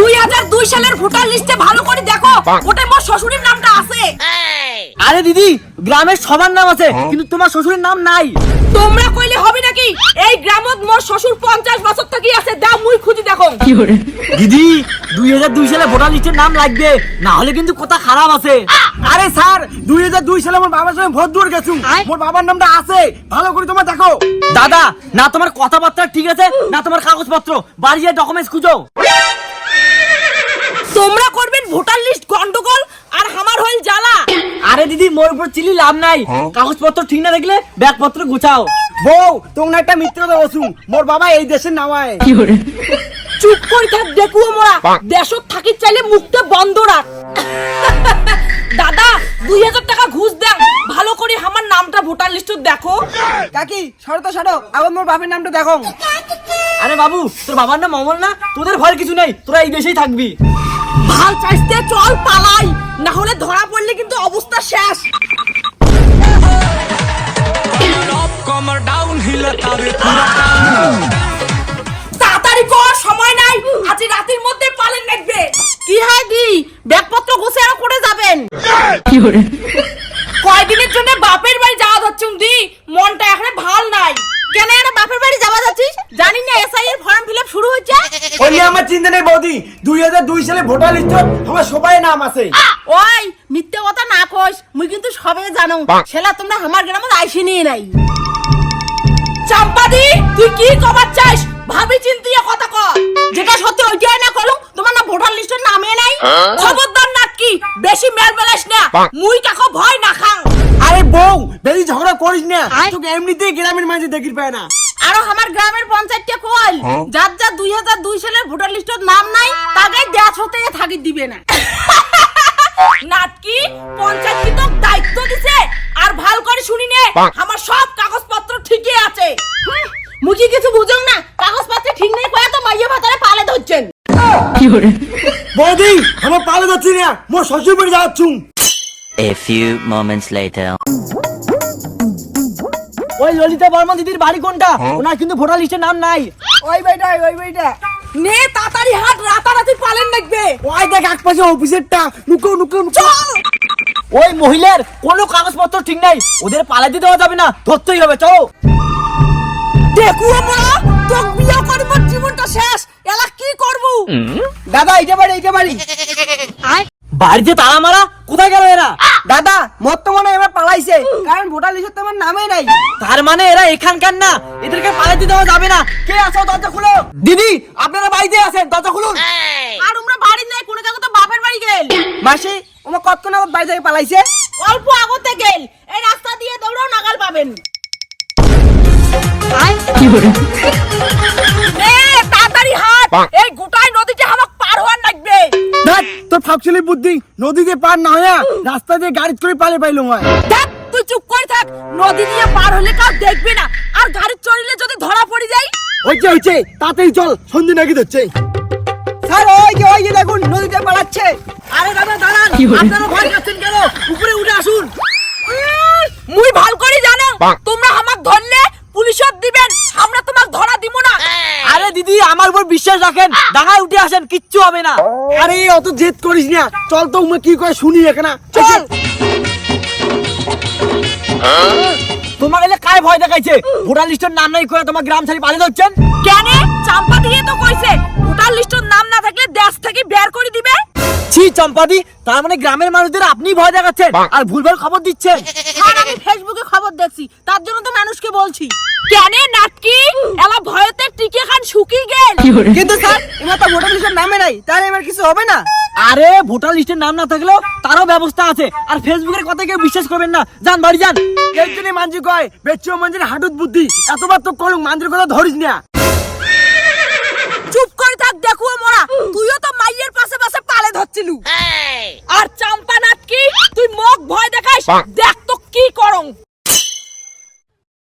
দুই হাজার দুই সালের ভোটার লিস্টে ভালো করে দেখো। ওটা মোর শ্বশুরের নামটা আছে। আরে দিদি গ্রামের সবার নাম আছে কিন্তু তোমার শ্বশুরের নাম নাই। তোমরা কইলে হবে নাকি? এই গ্রামত মোর শ্বশুর পঞ্চাশ বছর থেকে আছে দাও মুই খুঁজি দেখো। দিদি দুই হাজার দুই সালে ভোটার লিস্টের নাম লাগবে না হলে কিন্তু কথা খারাপ আছে। আরে স্যার দুই হাজার দুই সালে আমার বাবার সঙ্গে ভোট দিয়ে গেছু। মোর বাবার নামটা আছে ভালো করে তোমার দেখো। দাদা না তোমার কথাবার্তা ঠিক আছে না তোমার কাগজপত্র বাড়ি ডকুমেন্টস খুঁজো। তোমরা করবেন ভোটার লিস্ট গন্ডগোল আর আমার হইল জ্বালা। আরে দিদি মোর উপর চিলি লাভ নাই। কাগজপত্র ঠিক না দেখলে ব্যাগপত্র গুছাও। বউ তোমরা একটা মিত্র বসু মোর বাবা এই দেশের নামায়। চুপ করে থাক দেখুও মোরা। দেশত থাকি চাইলে মুখটা বন্ধ রাখ। দাদা দুই হাজার টাকা ঘুষ দেন। ভালো করে আমার নামটা ভোটার লিস্টে দেখো। কাকি সরো তো সরো আবার মোর বাপের নামটা দেখো। আরে বাবু তোর বাবার নাম অমল না? তোদের ভয় কিছু নাই তোরা এই দেশেই থাকবি। ভালো চাইতে চল পালাই না হলে ধরা পড়লে কিন্তু অবস্থা শেষ। তাড়াতাড়ি কর সময় নাই। আজ রাতের মধ্যে পালেন লাগবে কি হয় দি ব্যাগপত্র গোছানো করে যাবেন। কি কয়দিনের জন্য বাপের বাড়ি যাওয়া যাচ্ছে দি মনটা এখানে ভালো ওই আমার চিন্তা নেই বৌদি। দুই হাজার দুই সালে ভোটার লিস্ট আমার সবাই নাম আছে। ওই মিথ্যে কথা না কইস। মুই কিন্তু সবে জানো। সেলা তোমরা আমার গ্রামে আইসি নিয়ে নাই। চাম্পাদি তুই কি কবার চাস? ভাবি চিন্তিয়ে কথা কর যেটা সত্যি ওইটাই না করুম তোমার না ভোটার লিস্টের নামে নাই? খবরদার নাকি বেশি মেল বেলাস না। মুই কাকো ভয় না খাং আরে বউ বেশি ঝগড়া করিস না। তোকে এমনিতেই গ্রামের মাঝে দেখি পায় না। আরও আমার গ্রামের পঞ্চায়েতটা কইল যার যার দুই হাজার দুই সালের ভোটার লিস্টের নাম নাই তাকে দেশ হতে থাকি দিবে না। নাটকি পঞ্চায়েত কি তোর দায়িত্ব দিছে? আর ভালো করে শুনি নে আমার সব কাগজপত্র ঠিকই আছে। হুম, মুখি কিছু বুঝুম না কাগজপত্র ঠিক নেই কয়া তো মাইয়া ভাতারে পালে ধরছেন। বৌদি আমার পালে যাচ্ছি না মোর শ্বশুর বাড়ি যাচ্ছুম। A few moments later. ওই ললিতা বর্মন দিদির বাড়ি কোনটা? ওনার কিন্তু ভোটার লিস্টের নাম নাই। ওই বেটা ওই বেটা। নে তাড়াতাড়ি হাত রাতারাতি পালেন দেখবে। ওই দেখ এক পাশে অফিসেরটা। নুকো নুকো নুকো ওই মহিলার কোনো কাগজপত্র ঠিক নাই। ওদের পালাতে দেওয়া যাবে না। ধরতেই হবে চলো। দেখু আমরা তোর বিয়ে করে মোর জীবনটা শেষ। এলা কি করব? দাদা এইটা বাড়ি এইটা বাড়ি। বাড়িতে তালা মারা? কোথায় গেল এরা? দাদা বর্তমানে এবার পালাইছে। কারণ ভোটার লিস্টে তোমার নামই নাই। তার মানে এরা এখানকার না। এদেরকে পালাতে দেওয়া যাবে না। কে আছো দরজা খুলো? দিদি আপনারা বাড়িতে আছেন দরজা খুলুন। আর আমরা বাড়ি নাই কোনো জায়গা তো বাপের বাড়ি গেল। মাসি ওমা কতক্ষণ আমার বাড়ি থেকে পালাইছে? অল্প আগতে গেল। এই রাস্তা দিয়ে দৌড়াও নাগাল পাবেন। এ, তোর ফাঁকশালি বুদ্ধি নদীতে পার না হইয়া রাস্তা দিয়ে গাড়ি করে পালে পাইলো হয়। দেখ তুই চুপ করে থাক। নদী দিয়ে পার হলে কাউ দেখবে না। আর গাড়ি চড়লে যদি ধরা পড়ে যাই হইছে হইছে তাতেই চল সন্ধে নাকি ধরছে। স্যার ওই যে ওই যে দেখুন নদীতে পালাচ্ছে। আরে দাদা দাঁড়ান আপনারা ভয় পাচ্ছেন কেন? উপরে উঠে আসুন। মুই ভালো করে জানো তোমরা আমাক ধরলে পুলিশত দিবেন আমরা তোমাক ধরা দিব না আরে দিদি আমার উপর বিশ্বাস রাখেন ডাঙায় উঠে আসেন কিচ্ছু হবে না। আরে অত জেদ করিস না। চল তো উমে কি করে শুনি এখানে। চল। তোমার এলে কায় ভয় দেখাইছে? ভোটার লিস্টের নাম নাই করে তোমার গ্রাম ছাড়ি পালিয়ে যাচ্ছেন কেন? চাম্পা দিয়ে তো কইছে ভোটার লিস্টর নাম না থাকলে দেশ থেকে বের করে দিবে? ছি চম্পাদি তার মানে গ্রামের মানুষদের আপনি ভয় দেখাচ্ছেন আর ভুল ভুলভাল খবর দিচ্ছেন। আর আমি ফেসবুকে খবর দেখছি তার জন্য তো মানুষকে বলছি। কেন নাটকি? এলা ভয়তে টিকে খান গেল কিন্তু স্যার এবার তো ভোটার লিস্টের নামে নাই তাহলে এবার কিছু হবে না? আরে ভোটার লিস্টের নাম না থাকলেও তারও ব্যবস্থা আছে। আর ফেসবুকের কথা কেউ বিশ্বাস করবেন না। যান বাড়ি যান। এর জন্য মানজি কয় বেচু মানজির হাঁটুত বুদ্ধি। এতবার তো কলুক মানজির কথা ধরিস না। চুপ করে থাক দেখো মরা। তুই